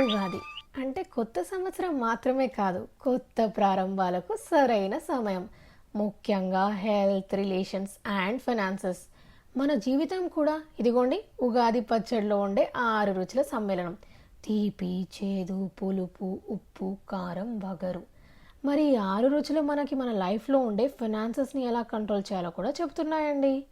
ఉగాది. అంటే కొత్త సంవత్సరం మాత్రమే కాదు కొత్త ప్రారంభాలకు సరైన సమయం. ముఖ్యంగా హెల్త్ రిలేషన్స్ అండ్ ఫైనాన్సెస్. మన జీవితం కూడా ఇదిగోండి ఉగాది పచ్చడిలో ఉండే ఆరు రుచుల సమ్మేళనం. తీపి చేదు పులుపు ఉప్పు కారం వగరు. మరి ఈ ఆరు రుచులు మనకి మన లైఫ్లో ఉండే ఫైనాన్సెస్ని ఎలా కంట్రోల్ చేయాలో కూడా చెప్తున్నాయండి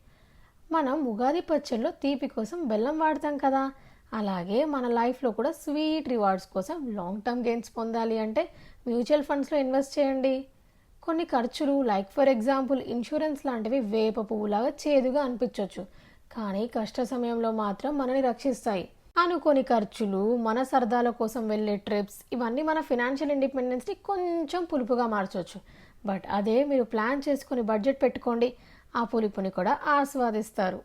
మనం ఉగాది పచ్చడిలో తీపి కోసం బెల్లం వాడతాం కదా. అలాగే మన లైఫ్లో కూడా స్వీట్ రివార్డ్స్ కోసం లాంగ్ టర్మ్ గెయిన్స్ పొందాలి అంటే మ్యూచువల్ ఫండ్స్లో ఇన్వెస్ట్ చేయండి. కొన్ని ఖర్చులు లైక్ ఫర్ ఎగ్జాంపుల్ ఇన్సూరెన్స్ లాంటివి వేప పువ్వులాగా చేదుగా అనిపించవచ్చు కానీ కష్ట సమయంలో మాత్రం మనని రక్షిస్తాయి. అనుకోని ఖర్చులు మన సరదాల కోసం వెళ్ళే ట్రిప్స్ ఇవన్నీ మన ఫినాన్షియల్ ఇండిపెండెన్స్ని కొంచెం పులుపుగా మార్చవచ్చు బట్ అదే మీరు ప్లాన్ చేసుకుని బడ్జెట్ పెట్టుకోండి. ఆ పులుపుని కూడా ఆస్వాదిస్తారు.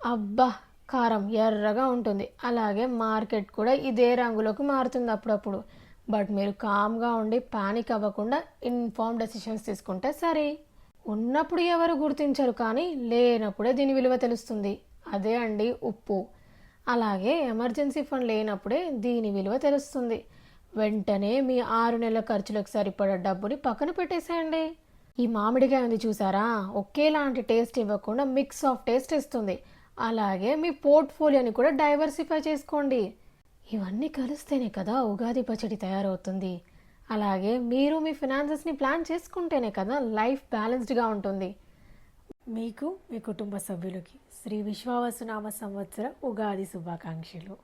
అబ్బా! కారం ఎర్రగా ఉంటుంది. అలాగే మార్కెట్ కూడా ఇదే రంగులోకి మారుతుంది అప్పుడప్పుడు. బట్ మీరు కామ్గా ఉండి పానిక్ అవ్వకుండా ఇన్ఫార్మ్ డెసిషన్స్ తీసుకుంటే సరే. ఉన్నప్పుడు ఎవరు గుర్తించరు కానీ లేనప్పుడే దీని విలువ తెలుస్తుంది. అదే అండి ఉప్పు. అలాగే ఎమర్జెన్సీ ఫండ్ లేనప్పుడే దీని విలువ తెలుస్తుంది. వెంటనే మీ ఆరు నెలల ఖర్చులకు సరిపడా డబ్బుని పక్కన పెట్టేసేయండి. ఈ మామిడికాయ ఉంది చూసారా? ఒకేలాంటి టేస్ట్ ఇవ్వకుండా మిక్స్ ఆఫ్ టేస్ట్ ఇస్తుంది. అలాగే మీ పోర్ట్ఫోలియోని కూడా డైవర్సిఫై చేసుకోండి. ఇవన్నీ కలిస్తేనే కదా ఉగాది పచ్చడి తయారవుతుంది. అలాగే మీరు మీ ఫినాన్సెస్ని ప్లాన్ చేసుకుంటేనే కదా లైఫ్ బ్యాలెన్స్డ్గా ఉంటుంది. మీకు మీ కుటుంబ సభ్యులకి శ్రీ విశ్వావసునామ సంవత్సర ఉగాది శుభాకాంక్షలు.